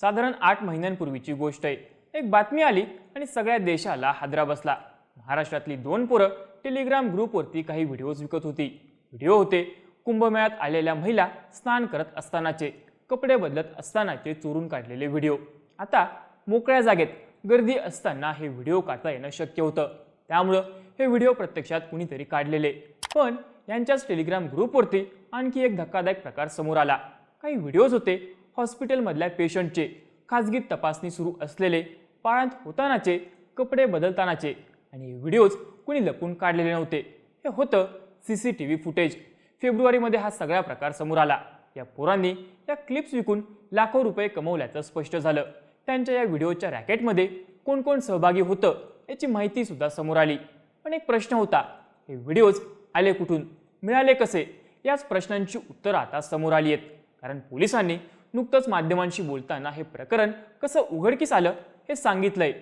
साधारण आठ महिन्यांपूर्वीची गोष्ट आहे. एक बातमी आली आणि सगळ्या देशाला हादरा बसला. महाराष्ट्रातली दोन पोरं टेलिग्राम ग्रुपवरती काही व्हिडिओज विकत होती. व्हिडिओ होते कुंभमेळ्यात आलेल्या महिला स्नान करत असतानाचे कपडे बदलत असतानाचे चोरून काढलेले व्हिडिओ. आता मोकळ्या जागेत गर्दी असताना हे व्हिडिओ काढता येणं शक्य होतं. त्यामुळं हे व्हिडिओ प्रत्यक्षात कुणीतरी काढलेले. पण यांच्याच टेलिग्राम ग्रुपवरती आणखी एक धक्कादायक प्रकार समोर आला. काही व्हिडिओज होते हॉस्पिटलमधल्या पेशंटचे खाजगी तपासणी सुरू असलेले पाळंत होतानाचे कपडे बदलतानाचे आणि व्हिडिओज कुणी लपून काढलेले नव्हते. हे होतं C C T V footage. फेब्रुवारीमध्ये हा सगळा प्रकार समोर आला. या पोरांनी या क्लिप्स विकून लाखो रुपये कमवल्याचं स्पष्ट झालं. त्यांच्या या व्हिडिओच्या रॅकेटमध्ये कोण कोण सहभागी होतं याची माहिती सुद्धा समोर आली. पण एक प्रश्न होता हे व्हिडिओज आले कुठून? मिळाले कसे? याच प्रश्नांची उत्तरं आता समोर आली आहेत. कारण पोलिसांनी नुकतंच माध्यमांशी बोलताना हे प्रकरण कसं उघडकीस आलं हे सांगितलंय.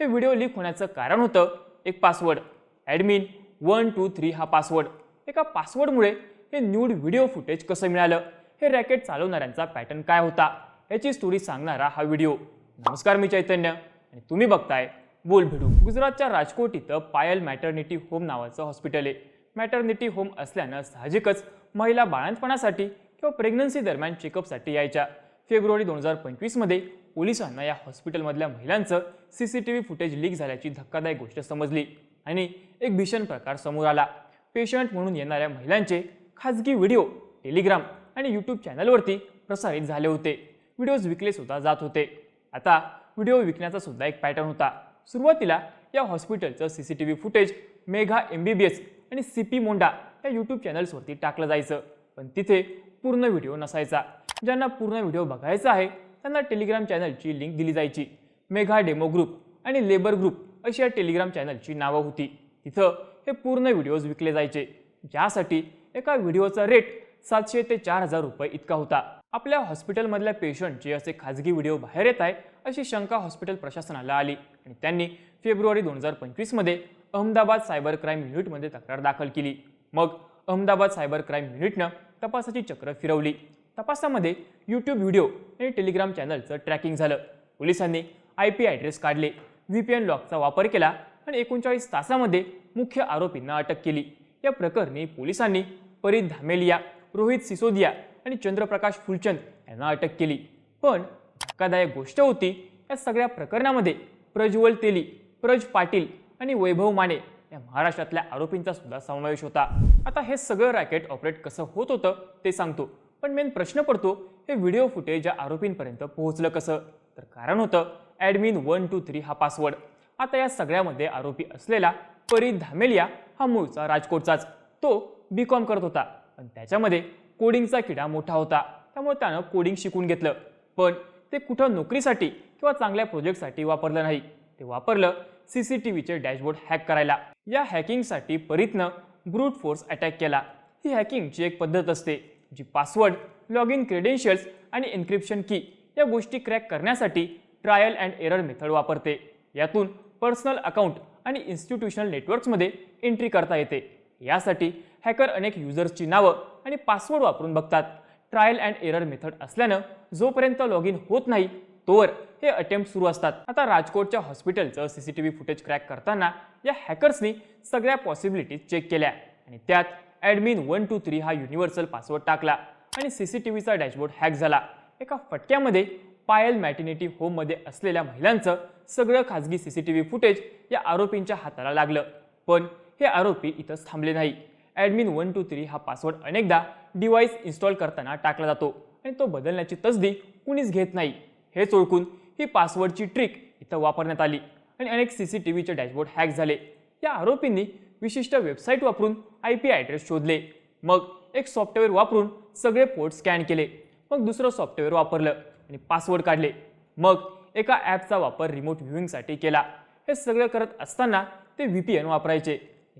हे व्हिडिओ लीक होण्याचं कारण होतं एक password admin one two three हा पासवर्ड एका पासवर्डमुळे हे न्यूड व्हिडिओ फुटेज कसं मिळालं? हे रॅकेट चालवणाऱ्यांचा पॅटर्न काय होता? याची स्टोरी सांगणारा हा व्हिडिओ नमस्कार मी चैतन्य आणि तुम्ही बघताय बोल भिडू. गुजरातच्या राजकोट इथं पायल मॅटर्निटी होम नावाचं हॉस्पिटल आहे. मॅटर्निटी होम असल्यानं साहजिकच महिला बाळंतपणासाठी किंवा प्रेग्नन्सी दरम्यान चेकअपसाठी यायच्या. फेब्रुवारी दोन हजार पंचवीसमध्ये पोलिसांना या हॉस्पिटलमधल्या महिलांचं C C T V footage leak झाल्याची धक्कादायक गोष्ट समजली आणि एक भीषण प्रकार समोर आला. पेशंट म्हणून येणाऱ्या महिलांचे खाजगी व्हिडिओ टेलिग्राम आणि यूट्यूब चॅनलवरती प्रसारित झाले होते. व्हिडिओज विकले सुद्धा जात होते. आता व्हिडिओ विकण्याचा सुद्धा एक पॅटर्न होता. सुरुवातीला या हॉस्पिटलचं C C T V footage Megha M B B S आणि सी पी मोंडा या यूट्यूब चॅनल्सवरती टाकलं जायचं. पण तिथे पूर्ण व्हिडिओ नसायचा. ज्यांना पूर्ण व्हिडिओ बघायचा आहे त्यांना टेलिग्राम चॅनलची लिंक दिली जायची. मेघा डेमो ग्रुप आणि लेबर ग्रुप अशी या टेलिग्राम चॅनलची नावं होती. तिथं हे पूर्ण व्हिडिओज विकले जायचे. ज्यासाठी एका व्हिडिओचा रेट सातशे ते चार हजार रुपये इतका होता. आपल्या हॉस्पिटलमधल्या पेशंटचे असे खाजगी व्हिडिओ बाहेर येत आहे अशी शंका हॉस्पिटल प्रशासनाला आली. आणि त्यांनी फेब्रुवारी दोन हजार पंचवीसमध्ये अहमदाबाद सायबर क्राईम युनिटमध्ये तक्रार दाखल केली. मग अहमदाबाद सायबर क्राईम युनिटनं तपासाची चक्र फिरवली. तपासामध्ये यूट्यूब व्हिडिओ आणि टेलिग्राम चॅनलचं ट्रॅकिंग झालं. पोलिसांनी आय पी ॲड्रेस काढले. व्ही पी एन लॉकचा वापर केला आणि एकोणचाळीस तासामध्ये मुख्य आरोपींना अटक केली. या प्रकरणी पोलिसांनी परीत धामेलिया रोहित सिसोदिया आणि चंद्रप्रकाश फुलचंद यांना अटक केली. पण धक्कादायक गोष्ट होती या सगळ्या प्रकरणामध्ये प्रज्वल तेली प्रज पाटील आणि वैभव माने या महाराष्ट्रातल्या आरोपींचा सुद्धा समावेश होता. आता हे सगळं रॅकेट ऑपरेट कसं होत होतं ते सांगतो. पण मेन प्रश्न पडतो हे व्हिडिओ फुटेज या आरोपींपर्यंत पोहोचलं कसं? तर कारण होतं ॲडमिन वन टू थ्री हा पासवर्ड. आता या सगळ्यामध्ये आरोपी असलेला परी धामेलिया हा मूळचा राजकोटचाच. तो बी कॉम करत होता. पण त्याच्यामध्ये कोडिंगचा किडा मोठा होता. त्यामुळे त्यानं कोडिंग शिकून घेतलं. पण ते कुठं नोकरीसाठी किंवा चांगल्या प्रोजेक्टसाठी वापरलं नाही. ते वापरलं सी सी टी व्हीचे डॅशबोर्ड हॅक करायला. या हॅकिंगसाठी परीतनं ब्रूट फोर्स अटॅक केला. ही हॅकिंगची एक पद्धत असते जी पासवर्ड लॉग इन क्रेडेन्शियल्स आणि एन्क्रिप्शन की या गोष्टी क्रॅक करण्यासाठी ट्रायल अँड एरर मेथड वापरते. यातून पर्सनल अकाउंट आणि इन्स्टिट्यूशनल नेटवर्क्समध्ये एंट्री करता येते. यासाठी हॅकर अनेक युजर्सची नावं आणि पासवर्ड वापरून बघतात. ट्रायल अँड एरर मेथड असल्यानं जोपर्यंत लॉग इन होत नाही तोवर हे अटेम्प्ट सुरू असतात. आता राजकोटच्या हॉस्पिटलचं सीसीटीव्ही फुटेज क्रॅक करताना या हॅकर्सनी सगळ्या पॉसिबिलिटीज चेक केल्या. आणि त्यात ॲडमिन वन टू थ्री हा युनिव्हर्सल पासवर्ड टाकला आणि सीसीटीव्हीचा डॅशबोर्ड हॅक झाला. एका फटक्यामध्ये पायल मॅटिनिटी होममध्ये असलेल्या महिलांचं सगळं खाजगी सीसीटीव्ही फुटेज या आरोपींच्या हाताला लागलं. पण हे आरोपी इथंच थांबले नाही. ॲडमिन वन टू थ्री हा पासवर्ड अनेकदा डिव्हाइस इन्स्टॉल करताना टाकला जातो आणि तो बदलण्याची तसदी कुणीच घेत नाही. हेच ओळखून ही पासवर्डची ट्रिक इथं वापरण्यात आली आणि अनेक सी सी टी व्हीचे डॅशबोर्ड हॅक झाले. या आरोपींनी विशिष्ट वेबसाईट वापरून आय पी ॲड्रेस शोधले. मग एक सॉफ्टवेअर वापरून सगळे पोर्ट स्कॅन केले. मग दुसरं सॉफ्टवेअर वापरलं आणि पासवर्ड काढले. मग एका ॲपचा वापर रिमोट व्ह्युईंगसाठी केला. हे सगळं करत असताना ते व्ही पी एन वापरायचे.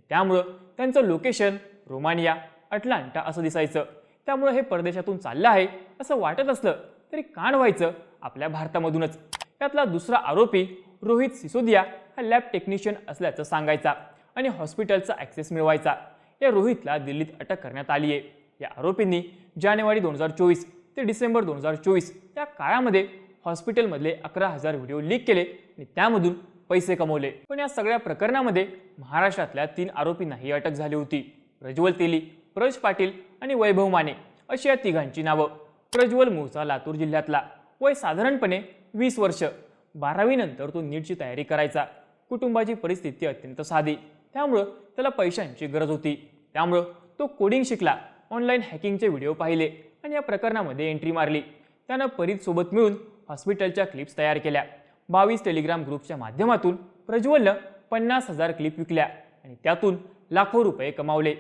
त्यामुळं त्यांचं लोकेशन रोमानिया अटलांटा असं दिसायचं. त्यामुळं हे परदेशातून चाललं आहे असं वाटत असलं तरी काण व्हायचं आपल्या भारतामधूनच. त्यातला दुसरा आरोपी रोहित सिसोदिया हा लॅब टेक्निशियन असल्याचं सांगायचा आणि हॉस्पिटलचा ॲक्सेस मिळवायचा. या रोहितला दिल्लीत अटक करण्यात आली आहे या आरोपींनी जानेवारी दोन हजार चोवीस ते डिसेंबर दोन हजार चोवीस या काळामध्ये हॉस्पिटलमधले अकरा हजार व्हिडिओ लीक केले आणि त्यामधून पैसे कमवले. पण या सगळ्या प्रकरणामध्ये महाराष्ट्रातल्या तीन आरोपींनाही अटक झाली होती. प्रज्वल तेली प्रज पाटील आणि वैभव माने अशी या तिघांची नावं. प्रज्वल मूळचा लातूर जिल्ह्यातला. वय साधारणपणे वीस वर्ष. बारावीनंतर तो नीटची तयारी करायचा. कुटुंबाची परिस्थिती अत्यंत साधी. त्यामुळं त्याला पैशांची गरज होती. त्यामुळं तो कोडिंग शिकला. ऑनलाईन हॅकिंगचे व्हिडिओ पाहिले आणि या प्रकरणामध्ये एंट्री मारली. त्यानं परीतसोबत मिळून हॉस्पिटलच्या क्लिप्स तयार केल्या. बावीस टेलिग्राम ग्रुपच्या माध्यमातून प्रज्वलनं पन्नास हजार क्लिप विकल्या आणि त्यातून लाखो रुपये कमावले.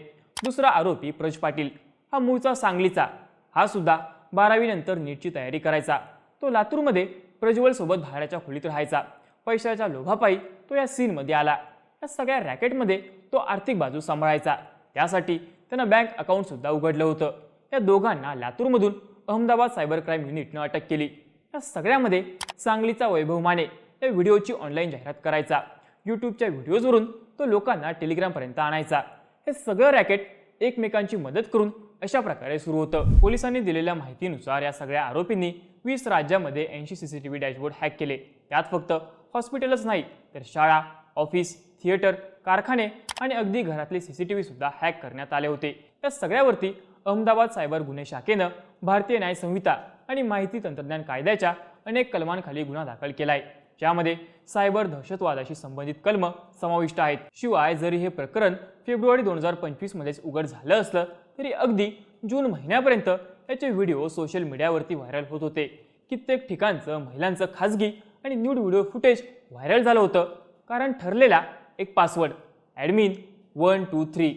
दुसरा आरोपी प्रज पाटील. हा मूळचा सांगलीचा. हा सुद्धा बारावीनंतर नीटची तयारी करायचा. तो लातूरमध्ये प्रज्वलसोबत भाड्याच्या खोलीत राहायचा. पैशाच्या लोभापायी तो या सीनमध्ये आला. या सगळ्या रॅकेटमध्ये तो आर्थिक बाजू सांभाळायचा. त्यासाठी त्यानं बँक अकाउंटसुद्धा उघडलं होतं. या दोघांना लातूरमधून अहमदाबाद सायबर क्राईम युनिटनं अटक केली. या सगळ्यामध्ये सांगलीचा वैभव माने या व्हिडिओची ऑनलाईन जाहिरात करायचा. यूट्यूबच्या व्हिडिओजवरून तो लोकांना टेलिग्रामपर्यंत आणायचा. हे सगळं रॅकेट एकमेकांची मदत करून अशा प्रकारे सुरू होतं. पोलिसांनी दिलेल्या माहितीनुसार या सगळ्या आरोपींनी वीस राज्यामध्ये ऐंशी C C T V dashboard hack केले. त्यात फक्त हॉस्पिटलच नाही तर शाळा ऑफिस थिएटर कारखाने आणि अगदी घरातले सीसीटीव्ही सुद्धा हॅक करण्यात आले होते. या सगळ्यावरती अहमदाबाद सायबर गुन्हे शाखेनं भारतीय न्याय संहिता आणि माहिती तंत्रज्ञान कायद्याच्या अनेक कलमांखाली गुन्हा दाखल केलाय. ज्यामध्ये सायबर दहशतवादाशी संबंधित कलम समाविष्ट आहेत. शिवाय जरी हे प्रकरण फेब्रुवारी दोन हजार पंचवीसमध्येच उघड झालं असलं तरी अगदी जून महिन्यापर्यंत याचे व्हिडिओ सोशल मीडियावरती व्हायरल होत होते. कित्येक ठिकाणचं महिलांचं खाजगी आणि न्यूड व्हिडिओ फुटेज व्हायरल झालं होतं. कारण ठरलेला एक password admin one two three.